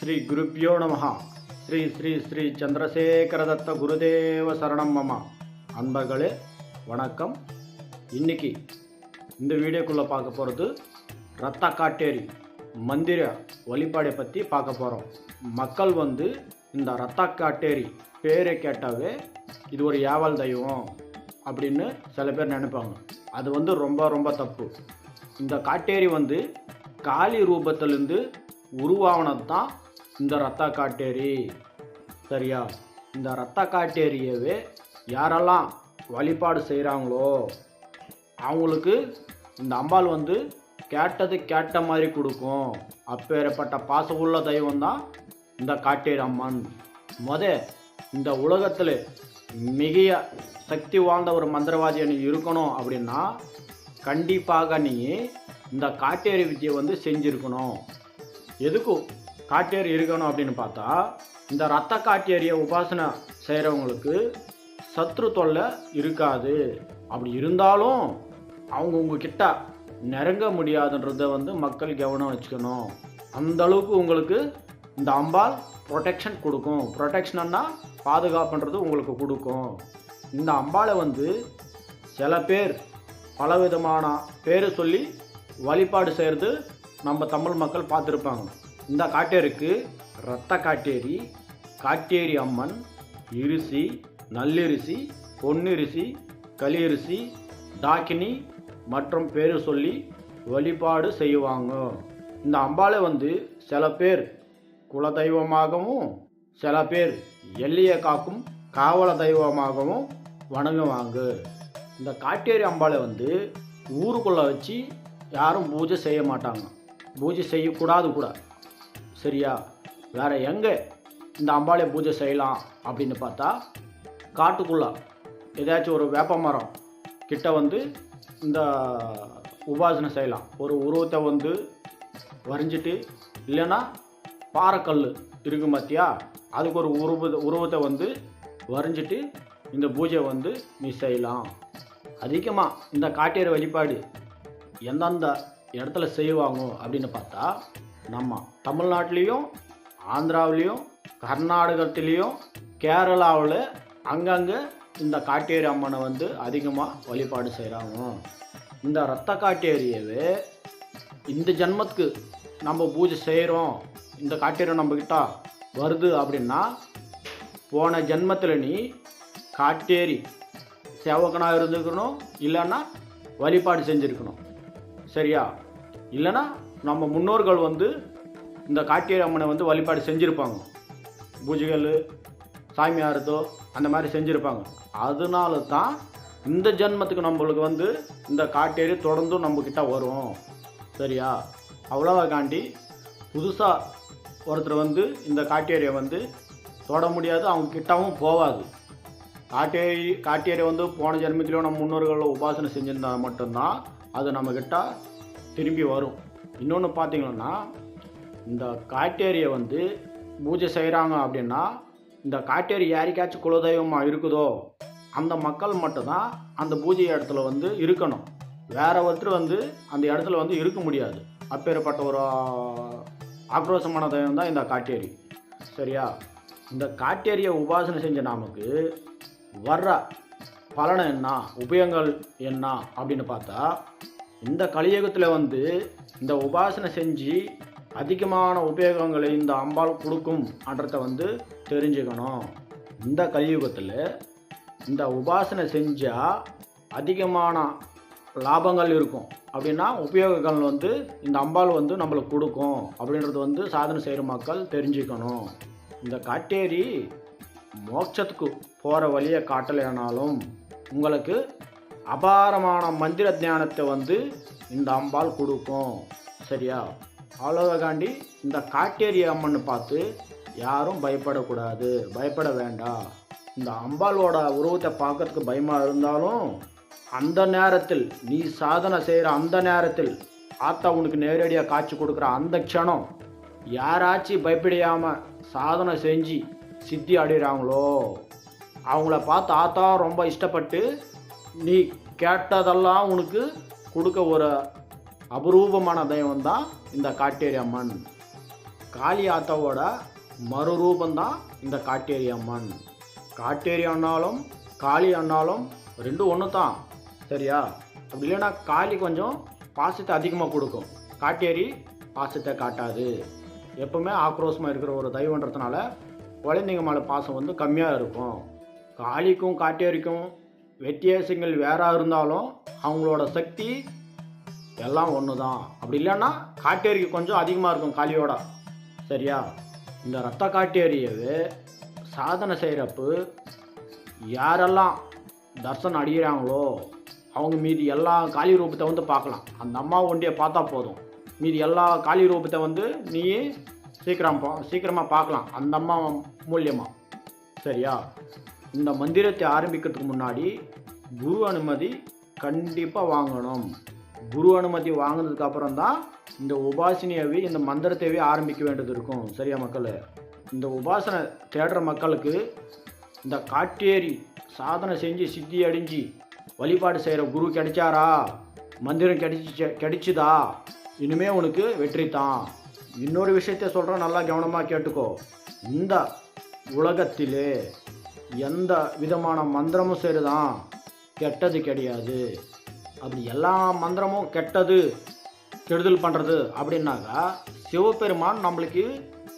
ಶ್ರೀ ಗುರುಭ್ಯೋ ನಮಃ ஸ்ரீ ஸ்ரீ ஸ்ரீ சந்திரசேகரதத்த குருதேவ சரணம் மமா அன்பர்களே வணக்கம் இன்னைக்கு இந்த வீடியோக்குள்ளே பார்க்க போகிறது ரத்த காட்டேரி மந்திர வழிபாடை பற்றி பார்க்க போகிறோம் மக்கள் வந்து இந்த ரத்த காட்டேரி பேரை கேட்டாவே இது ஒரு ஏவல் தெய்வம் அப்படின்னு சில பேர் நினைப்பாங்க அது வந்து ரொம்ப ரொம்ப தப்பு இந்த காட்டேரி வந்து காளி ரூபத்திலிருந்து உருவானது தான் இந்த ரத்த காட்டேரி. சரியா? இந்த ரத்த காட்டேரியவே யாரெல்லாம் வழிபாடு செய்கிறாங்களோ அவங்களுக்கு இந்த அம்பாள் வந்து கேட்டது கேட்ட மாதிரி கொடுக்கும். அப்பேற்பட்ட பாசமுள்ள தெய்வம் தான் இந்த காட்டேரி அம்மன். முத இந்த உலகத்தில் மிக சக்தி வாழ்ந்த ஒரு மந்திரவாதி நீ இருக்கணும் அப்படின்னா கண்டிப்பாக நீ இந்த காட்டேரி வித்தியை வந்து செஞ்சுருக்கணும். எதுக்கும்? காட்டேரி இருக்கணும் அப்படின்னு பார்த்தா இந்த ரத்த காட்டேரியை உபாசனை செய்கிறவங்களுக்கு சத்ரு தொல்லை இருக்காது. அப்படி இருந்தாலும் அவங்க உங்ககிட்ட நெருங்க முடியாதுன்றத வந்து மக்கள் கவனம் வச்சுக்கணும். அந்த அளவுக்கு உங்களுக்கு இந்த அம்பாள் ப்ரொடெக்ஷன் கொடுக்கும். ப்ரொடெக்ஷன்னா பாதுகாப்புன்றது உங்களுக்கு கொடுக்கும். இந்த அம்பாளை வந்து சில பேர் பலவிதமான பேர் சொல்லி வழிபாடு செய்கிறது நம்ம தமிழ் மக்கள் பார்த்துருப்பாங்க. இந்த காட்டேருக்கு ரத்த காட்டேரி காட்டேரி அம்மன் இருசி நல்லிருசி பொன்னிருசி களியரிசி டாக்கினி மற்றும் பேர் சொல்லி வழிபாடு செய்வாங்க. இந்த அம்பாளை வந்து சில பேர் குலதெய்வமாகவும் சில பேர் எல்லையை காக்கும் காவல தெய்வமாகவும் வணங்குவாங்க. இந்த காட்டேரி அம்பாளை வந்து ஊருக்குள்ளே வச்சு யாரும் பூஜை செய்ய மாட்டாங்க. பூஜை செய்யக்கூடாது கூட. சரியா? வேறு எங்கே இந்த அம்பாளைய பூஜை செய்யலாம் அப்படின்னு பார்த்தா காட்டுக்குள்ளே ஏதாச்சும் ஒரு வேப்ப மரம் கிட்ட வந்து இந்த உபாசனை செய்யலாம். ஒரு உருவத்தை வந்து வரைஞ்சிட்டு இல்லைன்னா பாறைக்கல் இருக்கு பார்த்தியா அதுக்கு ஒரு உருவ உருவத்தை வந்து வரைஞ்சிட்டு இந்த பூஜை வந்து நீ செய்யலாம். அதிகமாக இந்த காட்டேறு வழிபாடு எந்தெந்த இடத்துல செய்வாங்க அப்படின்னு பார்த்தா நம்ம தமிழ்நாட்டிலையும் ஆந்திராவிலையும் கர்நாடகத்திலையும் கேரளாவில் அங்கங்கே இந்த காட்டேரி அம்மனை வந்து அதிகமாக வழிபாடு செய்கிறாங்க இந்த ரத்த காட்டேரியவே இந்த ஜென்மத்துக்கு நம்ம பூஜை செய்கிறோம் இந்த காட்டேரி நம்மக்கிட்ட வருது அப்படின்னா போன ஜென்மத்தில் நீ காட்டேரி சேவகனாக இருந்துக்கணும் இல்லைன்னா வழிபாடு செஞ்சுருக்கணும். சரியா? இல்லைன்னா நம்ம முன்னோர்கள் வந்து இந்த காட்டேரி அம்மனை வந்து வழிபாடு செஞ்சுருப்பாங்க. பூஜைகள் சாமியாரத்தோ அந்த மாதிரி செஞ்சுருப்பாங்க. அதனால தான் இந்த ஜென்மத்துக்கு நம்மளுக்கு வந்து இந்த காட்டேரி தொடர்ந்தும் நம்மக்கிட்ட வரும். சரியா? அவ்வளோவாக்காண்டி புதுசாக ஒருத்தர் வந்து இந்த காட்டேரியை வந்து தொட முடியாது அவங்க கிட்டவும் போகாது காட்டேரி காட்டேரி வந்து போன ஜென்மத்திலையும் நம்ம முன்னோர்கள் உபாசனை செஞ்சிருந்தா மட்டும்தான் அது நம்மக்கிட்ட திரும்பி வரும். இன்னொன்று பார்த்தீங்கன்னா இந்த காட்டேரியை வந்து பூஜை செய்கிறாங்க அப்படின்னா இந்த காட்டேரி யாருக்காச்சும் குலதெய்வமாக இருக்குதோ அந்த மக்கள் மட்டும்தான் அந்த பூஜை இடத்துல வந்து இருக்கணும். வேற ஒருத்தர் வந்து அந்த இடத்துல வந்து இருக்க முடியாது. அப்பேற்பட்ட ஒரு ஆக்ரோஷமான தெய்வம் தான் இந்த காட்டேரி. சரியா? இந்த காட்டேரியை உபாசனை செஞ்ச நமக்கு வர்ற பலனை என்ன? உபயங்கள் என்ன? அப்படின்னு பார்த்தா இந்த கலியுகத்தில் வந்து இந்த உபாசனை செஞ்சு அதிகமான உபயோகங்களை இந்த அம்பாள் கொடுக்கும் அன்றதை வந்து தெரிஞ்சுக்கணும். இந்த கலியுகத்தில் இந்த உபாசனை செஞ்சால் அதிகமான லாபங்கள் இருக்கும். அப்படின்னா உபயோகங்கள் வந்து இந்த அம்பாள் வந்து நம்மளுக்கு கொடுக்கும். அப்படின்றது வந்து சாதனை செய்கிற மக்கள் தெரிஞ்சுக்கணும். இந்த காட்டேரி மோட்சத்துக்கு போகிற வழியை காட்டலைனாலும் உங்களுக்கு அபாரமான மந்திர ஞானத்தை வந்து இந்த அம்பாள் கொடுக்கும். சரியா? அவ்வளோகாண்டி இந்த காட்டேரி அம்மன் பார்த்து யாரும் பயப்படக்கூடாது. பயப்பட வேண்டாம். இந்த அம்பாளோட உருவத்தை பார்க்கறதுக்கு பயமாக இருந்தாலும் அந்த நேரத்தில் நீ சாதனை செய்கிற அந்த நேரத்தில் ஆத்தா உனக்கு நேரடியாக காட்சி கொடுக்குற அந்த க்ஷணம் யாராச்சும் பயப்படையாமல் சாதனை செஞ்சு சித்தி அடைகிறாங்களோ அவங்கள பார்த்து ஆத்தா ரொம்ப இஷ்டப்பட்டு நீ கேட்டதெல்லாம் உனக்கு கொடுக்க ஒரு அபரூபமான தெய்வம் தான் இந்த காட்டேரி அம்மன் காளி ஆத்தாவோட மறுரூபந்தான் இந்த காட்டேரி அம்மன் காட்டேரி அண்ணாலும் காளி அண்ணாலும் ரெண்டும் ஒன்று தான் சரியா? அப்படி இல்லைன்னா காளி கொஞ்சம் பாசத்தை அதிகமாக கொடுக்கும். காட்டேரி பாசத்தை காட்டாது. எப்பவுமே ஆக்ரோஷமாக இருக்கிற ஒரு தெய்வன்றதுனால குழந்தைங்க மேலே பாசம் வந்து கம்மியாக இருக்கும். காளிக்கும் காட்டேரிக்கும் வித்தியாசங்கள் வேறாக இருந்தாலும் அவங்களோட சக்தி எல்லாம் ஒன்று தான் அப்படி இல்லைன்னா காட்டேரிக்கு கொஞ்சம் அதிகமாக இருக்கும் காளியோட. சரியா? இந்த ரத்த காட்டேரியவே சாதனை செய்கிறப்பு யாரெல்லாம் தர்சனம் அடிக்கிறாங்களோ அவங்க மீதி எல்லா காளி ரூபத்தை வந்து பார்க்கலாம். அந்த அம்மா ஒண்டியை பார்த்தா போதும். மீதி எல்லா காளி ரூபத்தை வந்து நீ சீக்கிரம் பா சீக்கிரமாக பார்க்கலாம். அந்த அம்மா மூலியமாக சரியா? இந்த மந்திரத்தை ஆரம்பிக்கிறதுக்கு முன்னாடி குரு அனுமதி கண்டிப்பாக வாங்கணும். குரு அனுமதி வாங்கினதுக்கு அப்புறம் தான் இந்த உபாசனையவே இந்த மந்திரத்தையவே ஆரம்பிக்க வேண்டியது இருக்கும். சரியா மக்கள்? இந்த உபாசனை தேடுற மக்களுக்கு இந்த காட்டேரி சாதனை செஞ்சு சித்தி அடிஞ்சு வழிபாடு செய்கிற குரு கிடைச்சாரா? மந்திரம் கிடைச்சி கிடைச்சிதா? இனிமே உனக்கு வெற்றி தான். இன்னொரு விஷயத்த சொல்கிறேன் நல்லா கவனமாக கேட்டுக்கோ. இந்த உலகத்திலே எந்த விதமான மந்திரமும் சரிதான் கெட்டது கிடையாது. அப்படி எல்லா மந்திரமும் கெட்டது. கெடுதல் பண்ணுறது அப்படின்னாக்கா சிவபெருமான் நம்மளுக்கு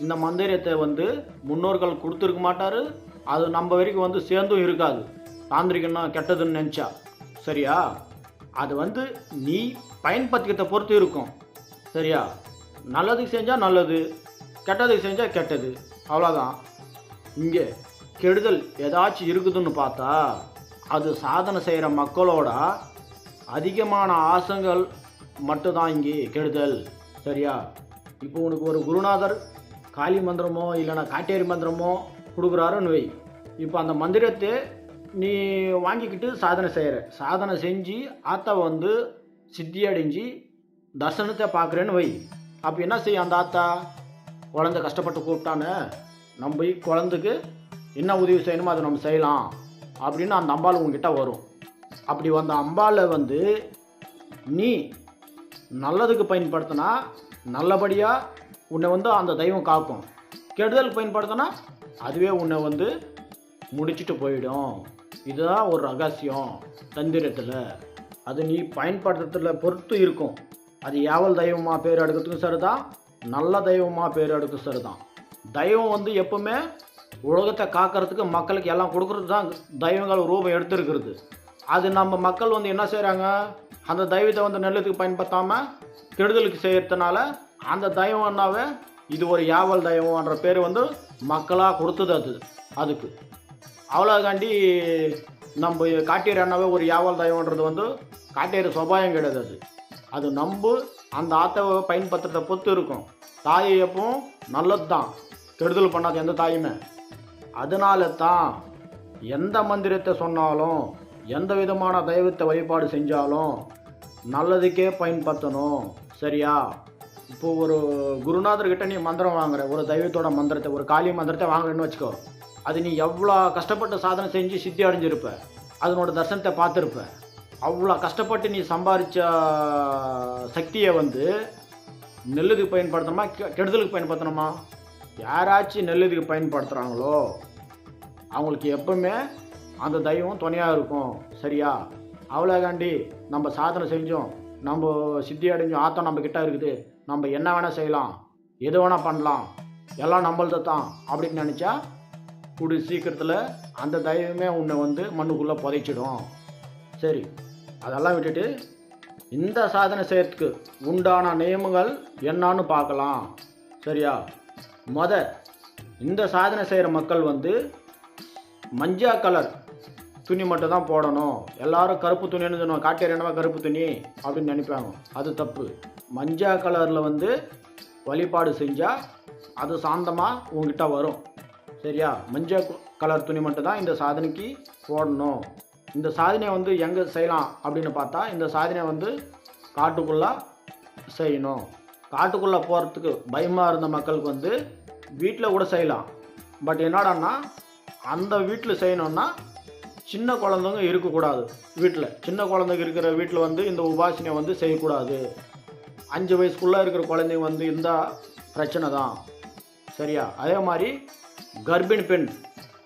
இந்த மந்திரத்தை வந்து முன்னோர்கள் கொடுத்துருக்க மாட்டார். அது நம்ம வரைக்கும் வந்து சேர்ந்தும் இருக்காது. தாந்திரிகன்னா கெட்டதுன்னு நினச்சா. சரியா? அது வந்து நீ பயன்படுத்திக்கிறத பொறுத்து இருக்கும். சரியா? நல்லதுக்கு செஞ்சால் நல்லது. கெட்டதுக்கு செஞ்சால் கெட்டது. அவ்வளோதான் இங்கே கெடுதல் ஏதாச்சும் இருக்குதுன்னு பார்த்தா அது சாதனை செய்கிற மக்களோட அதிகமான ஆசங்கள் மட்டும்தான் இங்கே கெடுதல். சரியா? இப்போ உனக்கு ஒரு குருநாதர் காளி மந்திரமோ இல்லைன்னா காட்டேரி மந்திரமோ கொடுக்குறாருன்னு வை. இப்போ அந்த மந்திரத்தை நீ வாங்கிக்கிட்டு சாதனை செய்கிற சாதனை செஞ்சு ஆத்தா வந்து சித்தி அடைஞ்சு தர்சனத்தை பார்க்குறேன்னு வை. அப்போ என்ன செய்யும் அந்த ஆத்தா? குழந்தை கஷ்டப்பட்டு கூப்பிட்டானே நம்ம போய் குழந்தைக்கு என்ன உதவி செய்யணுமோ அதை நம்ம செய்யலாம். அப்படின்னு அந்த அம்பாள் உங்ககிட்ட வரும். அப்படி வந்த அம்பாளை வந்து நீ நல்லதுக்கு பயன்படுத்தினா நல்லபடியாக உன்னை வந்து அந்த தெய்வம் காக்கும். கெடுதலுக்கு பயன்படுத்தினா அதுவே உன்னை வந்து முடிச்சுட்டு போயிடும். இதுதான் ஒரு ரகசியம் தந்திரத்தில். அது நீ பயன்படுத்துறதுல பொறுத்து இருக்கும். அது ஏவல் தெய்வமாக பேர் எடுக்கிறதுக்கும் சரிதான் நல்ல தெய்வமாக பேர் எடுக்கும் சரிதான். தெய்வம் வந்து எப்பவுமே உலகத்தை காக்கிறதுக்கு மக்களுக்கு எல்லாம் கொடுக்கறது தான் தெய்வங்கள் ரூபம் எடுத்திருக்கிறது. அது நம்ம மக்கள் வந்து என்ன செய்கிறாங்க அந்த தெய்வத்தை வந்து நல்லதுக்கு பயன்படுத்தாமல் கெடுதலுக்கு செய்கிறதுனால அந்த தெய்வம் என்னாவே? இது ஒரு யாவல் தெய்வம்ன்ற பேர் வந்து மக்களாக கொடுத்தது அது அதுக்கு. அவ்வளோதாண்டி நம்ம காட்டேரி அண்ணாவே ஒரு யாவல் தெய்வம்ன்றது வந்து காட்டேரி சுபாயம் கிடையாது அது. அது நம்ப அந்த ஆத்தவை பயன்படுத்துறத பொறுத்து இருக்கும். தாயை எப்பவும் நல்லது தான் கெடுதல் பண்ணாது எந்த தாயுமே. அதனால தான் எந்த மந்திரத்தை சொன்னாலும் எந்த விதமான தெய்வத்தை வழிபாடு செஞ்சாலும் நல்லதுக்கே பயன்படுத்தணும். சரியா? இப்போ ஒரு குருநாதர்கிட்ட நீ மந்திரம் வாங்குற ஒரு தெய்வத்தோட மந்திரத்தை ஒரு காளி மந்திரத்தை வாங்குறேன்னு வச்சுக்கோ. அது நீ எவ்வளோ கஷ்டப்பட்டு சாதனை செஞ்சு சித்தி அடைஞ்சிருப்ப அதனோட தர்சனத்தை பார்த்துருப்ப அவ்வளோ கஷ்டப்பட்டு நீ சம்பாதிச்ச சக்தியை வந்து நெல்லுக்கு பயன்படுத்தணுமா கெ- கெடுதலுக்கு பயன்படுத்தணுமா? யாராச்சும் நெல்லுக்கு பயன்படுத்துகிறாங்களோ அவங்களுக்கு எப்பவுமே அந்த தெய்வம் துணையாக இருக்கும். சரியா? அவ்வளோகாண்டி நம்ம சாதனை செஞ்சோம். நம்ம சித்தி அடைஞ்சோம் ஆத்தம் நம்ம கிட்ட இருக்குது. நம்ம என்ன வேணால் செய்யலாம். எது வேணால் பண்ணலாம். எல்லாம் நம்மளது தான் அப்படின்னு நினச்சா கூடி சீக்கிரத்தில் அந்த தெய்வமே உன்னை வந்து மண்ணுக்குள்ளே புதைச்சிடும். சரி அதெல்லாம் விட்டுட்டு இந்த சாதனை செய்கிறதுக்கு உண்டான நியமங்கள் என்னன்னு பார்க்கலாம். சரியா? முத இந்த சாதனை செய்கிற மக்கள் வந்து மஞ்சா கலர் துணி மட்டும் தான் போடணும். எல்லாரும் கருப்பு துணின்னு சொன்னோம் காட்டேரி என்னவா கருப்பு துணி? அப்படின்னு நினைப்பாங்க. அது தப்பு. மஞ்சா கலரில் வந்து வழிபாடு செஞ்சால் அது சாந்தமாக உங்ககிட்ட வரும். சரியா? மஞ்சள் கலர் துணி மட்டும் தான் இந்த சாதனைக்கு போடணும். இந்த சாதனையை வந்து எங்கே செய்யலாம் அப்படின்னு பார்த்தா இந்த சாதனையை வந்து காட்டுக்குள்ளே செய்யணும். காட்டுக்குள்ளே போகிறதுக்கு பயமாக இருந்த மக்களுக்கு வந்து வீட்டில் கூட செய்யலாம். பட் என்னடான்னா அந்த வீட்டில் செய்யணும்னா சின்ன குழந்தைங்க இருக்கக்கூடாது. வீட்டில் சின்ன குழந்தைங்க இருக்கிற வீட்டில் வந்து இந்த உபாசனையை வந்து செய்யக்கூடாது. அஞ்சு வயசுக்குள்ளே இருக்கிற குழந்தைங்க வந்து இந்த பிரச்சனை தான். சரியா? அதே மாதிரி கர்ப்பிணி பெண்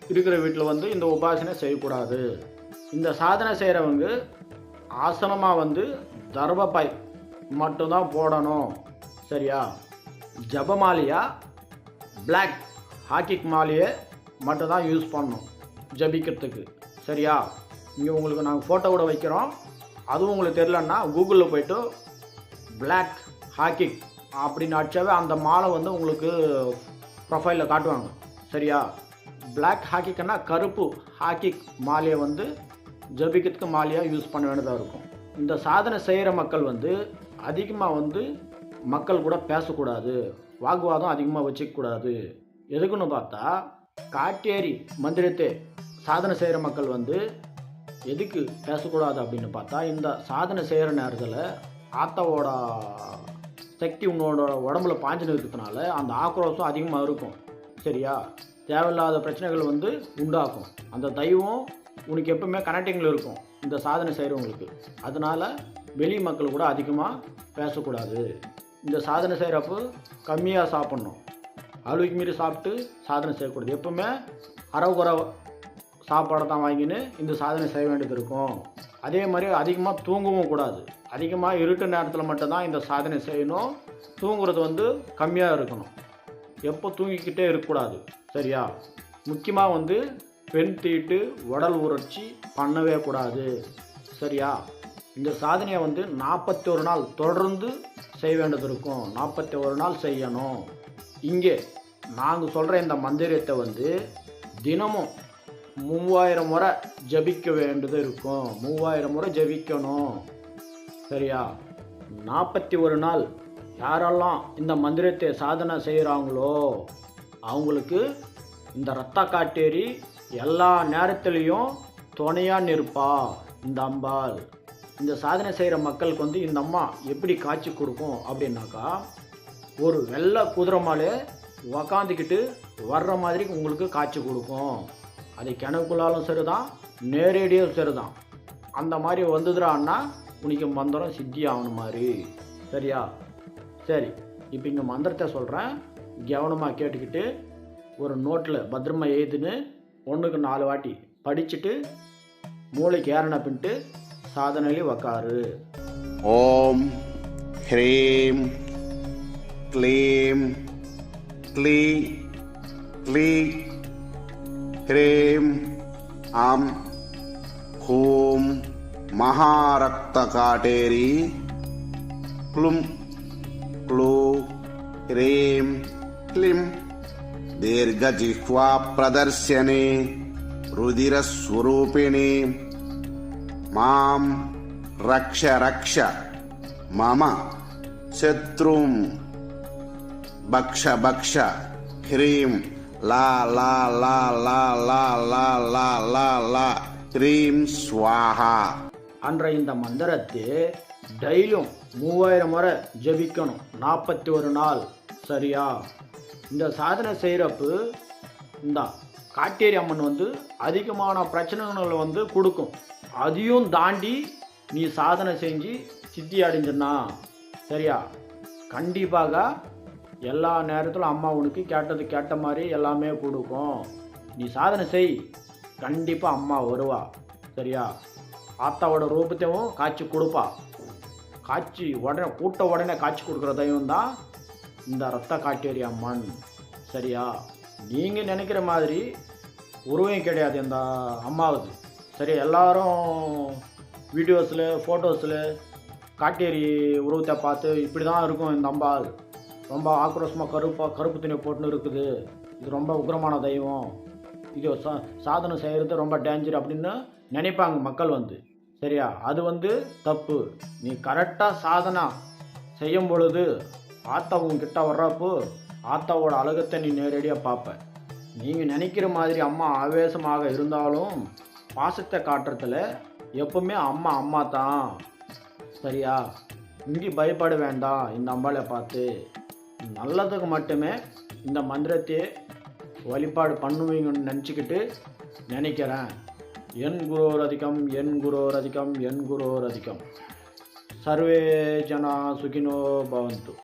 இருக்கிற வீட்டில் வந்து இந்த உபாசனை செய்யக்கூடாது. இந்த சாதனை செய்கிறவங்க ஆசனமாக வந்து தர்பபாய் மட்டும்தான் போடணும். சரியா? ஜபமாலியா? பிளாக் ஹாக்கிக் மாலையை மட்டும் தான் யூஸ் பண்ணணும். ஜபிக்கிறதுக்கு. சரியா? இங்கே உங்களுக்கு நாங்கள் ஃபோட்டோ கூட வைக்கிறோம். அதுவும் உங்களுக்கு தெரிலன்னா கூகுளில் போயிட்டு பிளாக் ஹாக்கிக் அப்படின்னு அடிச்சாவே அந்த மாலை வந்து உங்களுக்கு ப்ரொஃபைலில் காட்டுவாங்க. சரியா? பிளாக் ஹாக்கிக்குன்னா கருப்பு ஹாக்கிக் மாலையை வந்து ஜபிக்கிறதுக்கு மாலையாக யூஸ் பண்ண வேண்டியதாக இருக்கும். இந்த சாதனை செய்கிற மக்கள் வந்து அதிகமாக வந்து மக்கள் கூட பேசக்கூடாது. வாக்குவாதம் அதிகமாக வச்சுக்கக்கூடாது. எதுக்குன்னு பார்த்தா காட்டேரி மந்திரத்தை சாதனை செய்கிற மக்கள் வந்து எதுக்கு பேசக்கூடாது அப்படின்னு பார்த்தா இந்த சாதனை செய்கிற நேரத்தில் ஆத்தாவோட சக்தி உன்னோட உடம்புல பாஞ்சு இருக்கிறதுனால அந்த ஆக்ரோஷம் அதிகமாக இருக்கும். சரியா? தேவையில்லாத பிரச்சனைகள் வந்து உண்டாக்கும் அந்த தெய்வம் உனக்கு எப்பவுமே கனெக்டிங்கில் இருக்கும் இந்த சாதனை செய்கிறவங்களுக்கு அதனால வெளி மக்கள் கூட அதிகமாக பேசக்கூடாது. இந்த சாதனை செய்கிறப்போ கம்மியாக சாப்பிட்ணும். அளவுக்கு மீறி சாப்பிட்டு சாதனை செய்யக்கூடாது. எப்பவுமே அறகுறை சாப்பாடை தான் வாங்கின்னு இந்த சாதனை செய்ய வேண்டியது இருக்கும். அதே மாதிரி அதிகமாக தூங்கவும் கூடாது. அதிகமாக இருட்டு நேரத்தில் மட்டும்தான் இந்த சாதனை செய்யணும். தூங்குறது வந்து கம்மியாக இருக்கணும். எப்போ தூங்கிக்கிட்டே இருக்கக்கூடாது. சரியா? முக்கியமாக வந்து பெண் தீட்டு உடல் உணர்ச்சி பண்ணவே கூடாது. சரியா? இந்த சாதனையை வந்து நாற்பத்தி ஒரு நாள் தொடர்ந்து செய்ய வேண்டியது இருக்கும். நாற்பத்தி ஒரு நாள் செய்யணும். இங்கே நாங்கள் சொல்கிற இந்த மந்திரத்தை வந்து தினமும் மூவாயிரம் முறை ஜபிக்க வேண்டியது இருக்கும். மூவாயிரம் முறை ஜபிக்கணும். சரியா? நாற்பத்தி ஒரு நாள் யாரெல்லாம் இந்த மந்திரத்தை சாதனை செய்கிறாங்களோ அவங்களுக்கு இந்த ரத்த காட்டேரி எல்லா நேரத்துலேயும் துணையாக நிற்பா. இந்த அம்பாள். இந்த சாதனை செய்கிற மக்களுக்கு வந்து இந்த அம்மா எப்படி காட்சி கொடுக்கும் அப்படின்னாக்கா ஒரு வெள்ளை குதிரை மாலே உக்காந்துக்கிட்டு வர்ற மாதிரி உங்களுக்கு காட்சி கொடுக்கும். அது கிணக்குள்ளாலும் சரிதான் நேரடியும் சரிதான். அந்த மாதிரி வந்துதுறான்னா உனக்கு மந்திரம் சித்தி ஆகணும் மாதிரி. சரியா? சரி இப்போ இங்கே மந்திரத்தை சொல்கிறேன் கவனமாக கேட்டுக்கிட்டு ஒரு நோட்டில் பத்திரமா எழுதுன்னு ஒன்றுக்கு நாலு வாட்டி படிச்சுட்டு மூளைக்கு ஏறன பின்ட்டு சாதனையிலே உக்காரு. క్లీం క్లీ క్లీ హ్రీం ఆం హూం మహారక్తకాటేరీ క్లుం క్లూ హ్రీం క్లిం దీర్ఘజిహ్వా ప్రదర్శిని రుదిరస్వరూపిణి మాం రక్ష రక్ష మమ శత్రుం. பக்ஷ பக்ஷ. ஹ்ரீம் லா லா லா லா லா லா லா லா லா. ஹ்ரீம் ஸ்வாஹா. அன்ற இந்த மந்திரத்தை டெய்லியும் மூவாயிரம் முறை ஜபிக்கணும். நாற்பத்தி ஒரு நாள். சரியா? இந்த சாதனை செய்கிறப்ப இந்த காட்டேரி அம்மன் வந்து அதிகமான பிரச்சனைகளை வந்து கொடுக்கும். அதையும் தாண்டி நீ சாதனை செஞ்சு சித்தி அடைஞ்சினா சரியா? கண்டிப்பாக எல்லா நேரத்திலும் அம்மா உனக்கு கேட்டது கேட்ட மாதிரி எல்லாமே கொடுக்கும். நீ சாதனை செய். கண்டிப்பாக அம்மா வருவா. சரியா? ஆத்தாவோட ரூபத்தையும் காய்ச்சி கொடுப்பா. காய்ச்சி உடனே கூட்ட உடனே காய்ச்சி கொடுக்குற தெய்வம் தான் இந்த ரத்த காட்டேரி அம்மன் சரியா? நீங்கள் நினைக்கிற மாதிரி உருவம் கிடையாது இந்த அம்மாவுக்கு. சரி எல்லாரும் வீடியோஸில் ஃபோட்டோஸில் காட்டேரி உருவத்தை பார்த்து இப்படி தான் இருக்கும் இந்த அம்பாள். ரொம்ப ஆக்ரோஷமாக கருப்பாக கருப்பு துணி போட்டுன்னு இருக்குது. இது ரொம்ப உக்ரமான தெய்வம். இது சா சாதனை செய்கிறது ரொம்ப டேஞ்சர் அப்படின்னு நினைப்பாங்க மக்கள் வந்து. சரியா? அது வந்து தப்பு. நீ கரெக்டாக சாதனை செய்யும் பொழுது ஆத்தா உங்ககிட்ட வர்றப்போ ஆத்தாவோட அழகத்தை நீ நேரடியாக பார்ப்ப. நீங்கள் நினைக்கிற மாதிரி அம்மா ஆவேசமாக இருந்தாலும் பாசத்தை காட்டுறதுல எப்பவுமே அம்மா அம்மா தான். சரியா? இங்கே பயப்பட வேண்டாம். இந்த அம்பாளை பார்த்து. நல்லதுக்கு மட்டுமே இந்த மந்திரத்தை வழிபாடு பண்ணுவீங்கன்னு நினச்சிக்கிட்டு நினைக்கிறேன். என் குரோர் அதிகம் என் குரோர் அதிகம் என் குரோர் அதிகம். சர்வே ஜனா சுகினோ பவந்து.